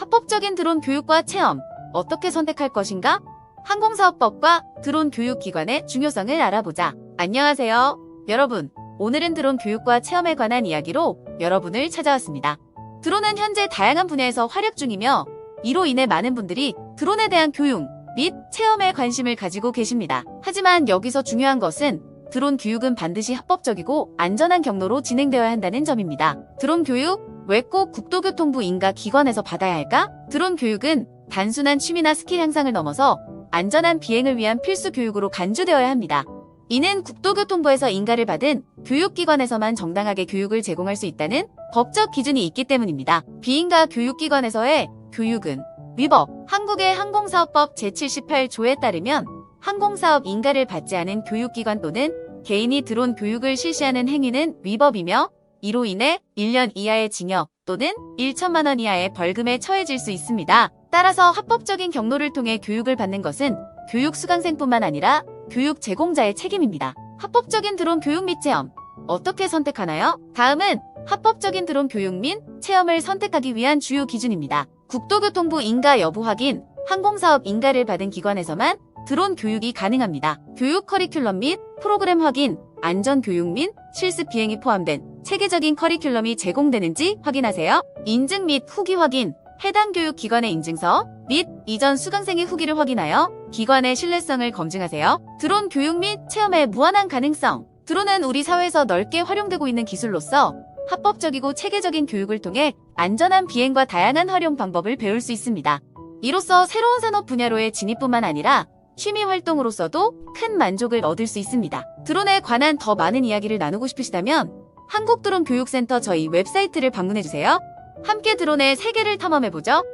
합법적인 드론 교육과 체험 어떻게 선택할 것인가? 항공사업법과 드론 교육기관의 중요성을 알아보자. 안녕하세요. 여러분, 오늘은 드론 교육과 체험에 관한 이야기로 여러분을 찾아왔습니다. 드론은 현재 다양한 분야에서 활약 중이며 이로 인해 많은 분들이 드론에 대한 교육 및 체험에 관심을 가지고 계십니다. 하지만 여기서 중요한 것은 드론 교육은 반드시 합법적이고 안전한 경로로 진행되어야 한다는 점입니다. 드론 교육 왜 꼭 국토교통부 인가 기관에서 받아야 할까? 드론 교육은 단순한 취미나 스킬 향상을 넘어서 안전한 비행을 위한 필수 교육으로 간주되어야 합니다. 이는 국토교통부에서 인가를 받은 교육기관에서만 정당하게 교육을 제공할 수 있다는 법적 기준이 있기 때문입니다. 비인가 교육기관에서의 교육은 위법, 한국의 항공사업법 제78조에 따르면 항공사업 인가를 받지 않은 교육기관 또는 개인이 드론 교육을 실시하는 행위는 위법이며 이로 인해 1년 이하의 징역 또는 1천만 원 이하의 벌금에 처해질 수 있습니다. 따라서 합법적인 경로를 통해 교육을 받는 것은 교육 수강생뿐만 아니라 교육 제공자의 책임입니다. 합법적인 드론 교육 및 체험 어떻게 선택하나요? 다음은 합법적인 드론 교육 및 체험을 선택하기 위한 주요 기준입니다. 국토교통부 인가 여부 확인, 항공사업 인가를 받은 기관에서만 드론 교육이 가능합니다. 교육 커리큘럼 및 프로그램 확인, 안전 교육 및 실습 비행이 포함된 체계적인 커리큘럼이 제공되는지 확인하세요. 인증 및 후기 확인, 해당 교육 기관의 인증서 및 이전 수강생의 후기를 확인하여 기관의 신뢰성을 검증하세요. 드론 교육 및 체험의 무한한 가능성. 드론은 우리 사회에서 넓게 활용되고 있는 기술로서 합법적이고 체계적인 교육을 통해 안전한 비행과 다양한 활용 방법을 배울 수 있습니다. 이로써 새로운 산업 분야로의 진입뿐만 아니라 취미 활동으로서도 큰 만족을 얻을 수 있습니다. 드론에 관한 더 많은 이야기를 나누고 싶으시다면 한국드론 교육센터 저희 웹사이트를 방문해주세요. 함께 드론의 세계를 탐험해보죠.